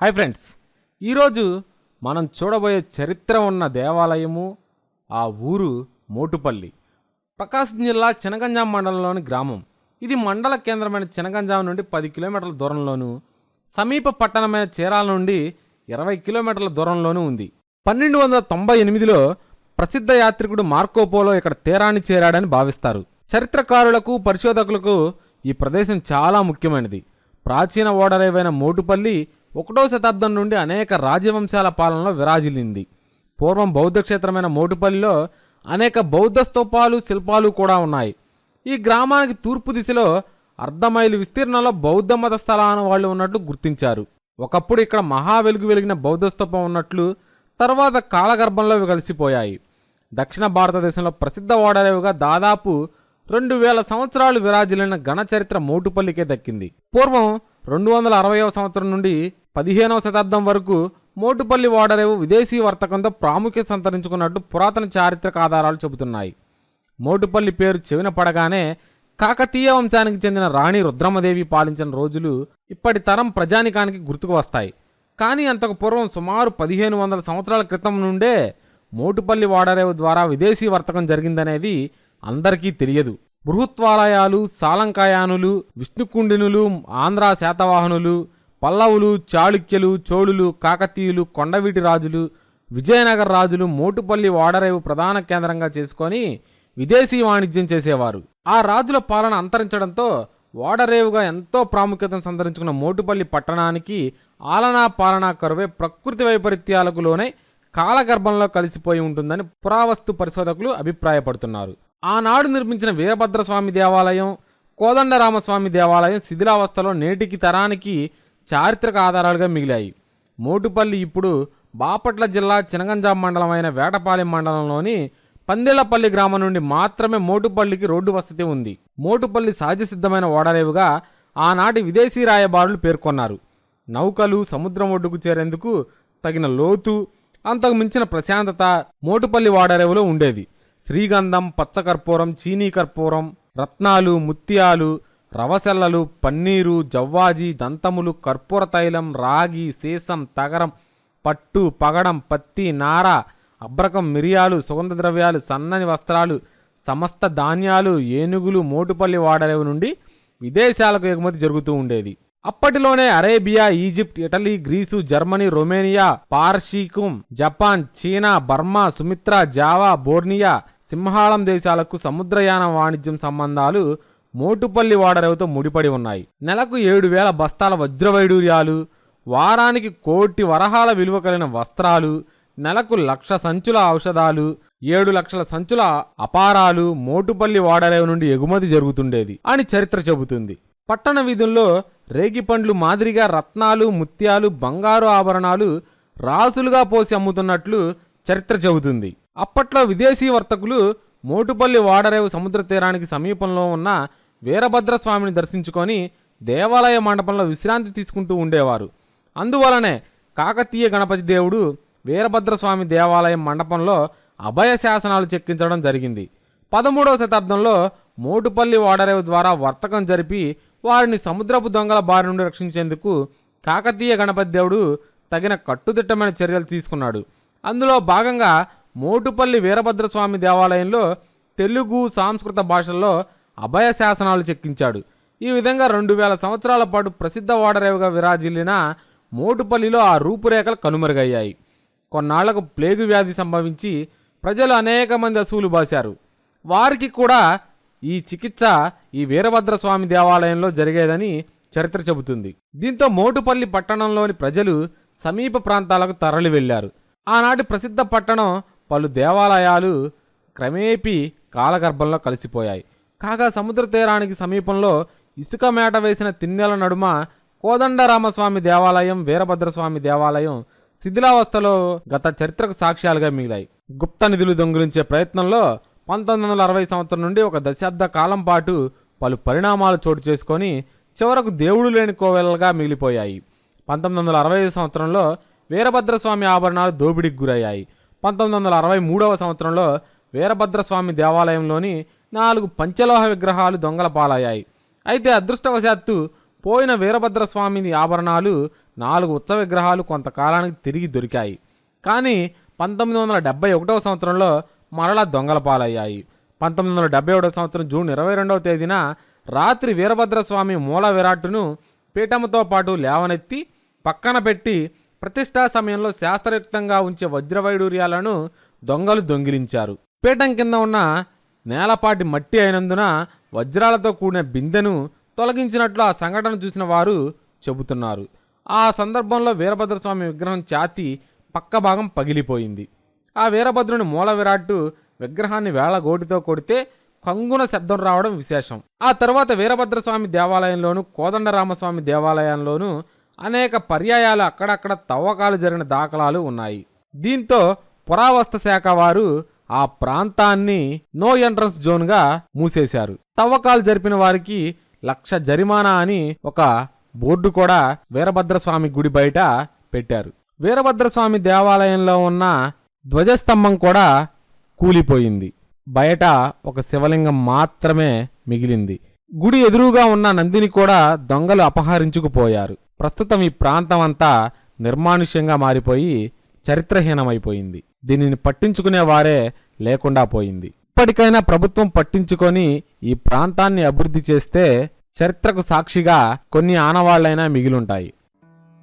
Hi friends. ఈరోజు మనం చూడబోయే చరిత్ర ఉన్న దేవాలయము ఆ ఊరు మోటుపల్లి ప్రకాశం జిల్లా చినగంజాం మండలంలోని గ్రామం. ఇది మండల కేంద్రమైన చినగంజాం నుండి పది కిలోమీటర్ల దూరంలోను సమీప పట్టణమైన చీరాల నుండి ఇరవై కిలోమీటర్ల దూరంలోనూ ఉంది. పన్నెండు వందల తొంభై ఎనిమిదిలో ప్రసిద్ధ యాత్రికుడు మార్కోపోలో ఇక్కడ తీరాన్ని చేరాడని భావిస్తారు. చరిత్రకారులకు పరిశోధకులకు ఈ ప్రదేశం చాలా ముఖ్యమైనది. ప్రాచీన ఓడరేవైన మోటుపల్లి ఒకటో శతాబ్దం నుండి అనేక రాజవంశాల పాలనలో విరాజిల్లింది. పూర్వం బౌద్ధ క్షేత్రమైన మోటుపల్లిలో అనేక బౌద్ధ స్తూపాలు శిల్పాలు కూడా ఉన్నాయి. ఈ గ్రామానికి తూర్పు దిశలో అర్ధమైలు విస్తీర్ణంలో బౌద్ధ మత స్థలాన వాళ్ళు ఉన్నట్లు గుర్తించారు. ఒకప్పుడు ఇక్కడ మహా వెలుగు వెలిగిన బౌద్ధ స్తూపం ఉన్నట్లు తర్వాత కాలగర్భంలో కలిసిపోయాయి. దక్షిణ భారతదేశంలో ప్రసిద్ధ ఓడరేవుగా దాదాపు రెండు వేల సంవత్సరాలు విరాజిల్లిన ఘన చరిత్ర మోటుపల్లికే దక్కింది. పూర్వం రెండు వందల అరవయవ సంవత్సరం నుండి పదిహేనవ శతాబ్దం వరకు మోటుపల్లి ఓడరేవు విదేశీ వర్తకంతో ప్రాముఖ్యత సంతరించుకున్నట్టు పురాతన చారిత్రక ఆధారాలు చెబుతున్నాయి. మోటుపల్లి పేరు చెవిన పడగానే కాకతీయ వంశానికి చెందిన రాణి రుద్రమదేవి పాలించిన రోజులు ఇప్పటి తరం ప్రజానికానికి గుర్తుకు వస్తాయి. కానీ అంతకు పూర్వం సుమారు పదిహేను వందల సంవత్సరాల క్రితం నుండే మోటుపల్లి వాడరేవు ద్వారా విదేశీ వర్తకం జరిగిందనేది అందరికీ తెలియదు. బృహత్వాలయాలు సాలంకాయానులు విష్ణుకుండినులు ఆంధ్ర శాతవాహనులు పల్లవులు చాళుక్యులు చోళులు కాకతీయులు కొండవీటి రాజులు విజయనగర రాజులు మోటుపల్లి వాడరేవు ప్రధాన కేంద్రంగా చేసుకొని విదేశీ వాణిజ్యం చేసేవారు. ఆ రాజుల పాలన అంతరించడంతో ఓడరేవుగా ఎంతో ప్రాముఖ్యతను సంతరించుకున్న మోటుపల్లి పట్టణానికి ఆలనా పాలనా కరువే ప్రకృతి వైపరీత్యాలకు లోనే కాలగర్భంలో కలిసిపోయి ఉంటుందని పురావస్తు పరిశోధకులు అభిప్రాయపడుతున్నారు. ఆనాడు నిర్మించిన వీరభద్రస్వామి దేవాలయం కోదండరామస్వామి దేవాలయం శిథిలావస్థలో నేటికి తరానికి చారిత్రక ఆధారాలుగా మిగిలాయి. మోటుపల్లి ఇప్పుడు బాపట్ల జిల్లా చినగంజాం మండలం అయిన వేటపాలెం మండలంలోని పందేలపల్లి గ్రామం నుండి మాత్రమే మోటుపల్లికి రోడ్డు వసతి ఉంది. మోటుపల్లి సహజసిద్ధమైన ఓడరేవుగా ఆనాటి విదేశీ రాయబారులు పేర్కొన్నారు. నౌకలు సముద్రం ఒడ్డుకు చేరేందుకు తగిన లోతు అంతకు మించిన ప్రశాంతత మోటుపల్లి వాడరేవులో ఉండేది. శ్రీగంధం పచ్చకర్పూరం చీనీ కర్పూరం రత్నాలు ముత్యాలు రవసెల్లలు పన్నీరు జవ్వాజి దంతములు కర్పూర తైలం రాగి సీసం తగరం పట్టు పగడం పత్తి నార అబ్రకం మిరియాలు సుగంధ ద్రవ్యాలు సన్నని వస్త్రాలు సమస్త ధాన్యాలు ఏనుగులు మోటుపల్లి వాడరేవు నుండి విదేశాలకు ఎగుమతి జరుగుతూ ఉండేది. అప్పటిలోనే Arabia Egypt Italy Greece Germany Romania పార్షీకుం Japan చీనా బర్మా సుమిత్ర జావా బోర్నియా సింహాళం దేశాలకు సముద్రయాన వాణిజ్యం సంబంధాలు మోటుపల్లి వాడరేవుతో ముడిపడి ఉన్నాయి. నెలకు ఏడు వేల బస్తాల వజ్రవైడూర్యాలు వారానికి కోటి వరహాల విలువ కలిగిన వస్త్రాలు నెలకు లక్ష సంచుల ఔషధాలు ఏడు లక్షల సంచుల అపారాలు మోటుపల్లి వాడరేవు నుండి ఎగుమతి జరుగుతుండేది అని చరిత్ర చెబుతుంది. పట్టణ వీధుల్లో రేగిపండ్లు మాదిరిగా రత్నాలు ముత్యాలు బంగారు ఆభరణాలు రాసులుగా పోసి అమ్ముతున్నట్లు చరిత్ర చెబుతుంది. అప్పట్లో విదేశీ వర్తకులు మోటుపల్లి వాడరేవు సముద్ర తీరానికి సమీపంలో ఉన్న వీరభద్రస్వామిని దర్శించుకొని దేవాలయ మండపంలో విశ్రాంతి తీసుకుంటూ ఉండేవారు. అందువలనే కాకతీయ గణపతి దేవుడు వీరభద్రస్వామి దేవాలయం మండపంలో అభయ శాసనాలు చెక్కించడం జరిగింది. పదమూడవ శతాబ్దంలో మోటుపల్లి ఓడరేవు ద్వారా వర్తకం జరిపి వారిని సముద్రపు దొంగల బారి నుండి రక్షించేందుకు కాకతీయ గణపతి దేవుడు తగిన కట్టుదిట్టమైన చర్యలు తీసుకున్నాడు. అందులో భాగంగా మోటుపల్లి వీరభద్రస్వామి దేవాలయంలో తెలుగు సాంస్కృత భాషల్లో అభయ శాసనాలు చెక్కించాడు. ఈ విధంగా రెండు వేల సంవత్సరాల పాటు ప్రసిద్ధ ఓడరేవుగా విరాజిల్లిన మోటుపల్లిలో ఆ రూపురేఖలు కనుమరుగయ్యాయి. కొన్నాళ్ళకు ప్లేగు వ్యాధి సంభవించి ప్రజలు అనేక మంది అసూలు బాశారు. వారికి కూడా ఈ చికిత్స ఈ వీరభద్రస్వామి దేవాలయంలో జరిగేదని చరిత్ర చెబుతుంది. దీంతో మోటుపల్లి పట్టణంలోని ప్రజలు సమీప ప్రాంతాలకు తరలి వెళ్ళారు ఆనాటి ప్రసిద్ధ పట్టణం పలు దేవాలయాలు క్రమేపీ కాలగర్భంలో కలిసిపోయాయి. కాగా సముద్ర తీరానికి సమీపంలో ఇసుక మేట వేసిన తిన్నెల నడుమ కోదండరామస్వామి దేవాలయం వీరభద్రస్వామి దేవాలయం శిథిలావస్థలో గత చరిత్రకు సాక్ష్యాలుగా మిగిలాయి. గుప్త నిధులు దొంగిలించే ప్రయత్నంలో పంతొమ్మిది వందల అరవై సంవత్సరం నుండి ఒక దశాబ్ద కాలం పాటు పలు పరిణామాలు చోటు చేసుకొని చివరకు దేవుడు లేని కోవెలగా మిగిలిపోయాయి. పంతొమ్మిది వందల అరవై సంవత్సరంలో వీరభద్రస్వామి ఆభరణాలు దోపిడీకి గురయ్యాయి. పంతొమ్మిది వందల అరవై మూడవ సంవత్సరంలో వీరభద్రస్వామి దేవాలయంలోని నాలుగు పంచలోహ విగ్రహాలు దొంగల పాలయ్యాయి. అయితే అదృష్టవశాత్తు పోయిన వీరభద్రస్వామిని ఆభరణాలు నాలుగు ఉత్సవ విగ్రహాలు కొంతకాలానికి తిరిగి దొరికాయి. కానీ పంతొమ్మిది వందల డెబ్బై ఒకటవ సంవత్సరంలో మరలా దొంగల పాలయ్యాయి. పంతొమ్మిది వందల డెబ్బై ఒకటవ సంవత్సరం జూన్ ఇరవై రెండవ తేదీన రాత్రి వీరభద్రస్వామి మూల విరాట్టును పీఠముతో పాటు లేవనెత్తి పక్కన పెట్టి ప్రతిష్టా సమయంలో శాస్త్రయుక్తంగా ఉంచే వజ్రవైడూర్యాలను దొంగలు దొంగిలించారు. పీఠం కింద ఉన్న నేలపాటి మట్టి అయినందున వజ్రాలతో కూడిన బిందెను తొలగించినట్లు ఆ సంఘటన చూసిన వారు చెబుతున్నారు. ఆ సందర్భంలో వీరభద్రస్వామి విగ్రహం ఛాతి పక్క భాగం పగిలిపోయింది. ఆ వీరభద్రుని మూల విరాట్టు విగ్రహాన్ని వేళగోటితో కొడితే కంగున శబ్దం రావడం విశేషం. ఆ తర్వాత వీరభద్రస్వామి దేవాలయంలోను కోదండరామస్వామి దేవాలయంలోనూ అనేక పర్యాయాలు అక్కడక్కడ తవ్వకాలు జరిగిన దాఖలాలు ఉన్నాయి. దీంతో పురావస్తు శాఖ వారు ఆ ప్రాంతాన్ని నో ఎంట్రన్స్ జోన్గా మూసేశారు. తవ్వకాలు జరిపిన వారికి లక్ష జరిమానా అని ఒక బోర్డు కూడా వీరభద్రస్వామి గుడి బయట పెట్టారు. వీరభద్రస్వామి దేవాలయంలో ఉన్న ధ్వజస్తంభం కూడా కూలిపోయింది. బయట ఒక శివలింగం మాత్రమే మిగిలింది. గుడి ఎదురుగా ఉన్న నందిని కూడా దొంగలు అపహరించుకుపోయారు. ప్రస్తుతం ఈ ప్రాంతం అంతా నిర్మానుష్యంగా మారిపోయి చరిత్రహీనమైపోయింది. దీనిని పట్టించుకునే వారే లేకుండా పోయింది. ఇప్పటికైనా ప్రభుత్వం పట్టించుకొని ఈ ప్రాంతాన్ని అభివృద్ధి చేస్తే చరిత్రకు సాక్షిగా కొన్ని ఆనవాళ్ళైనా మిగిలుంటాయి.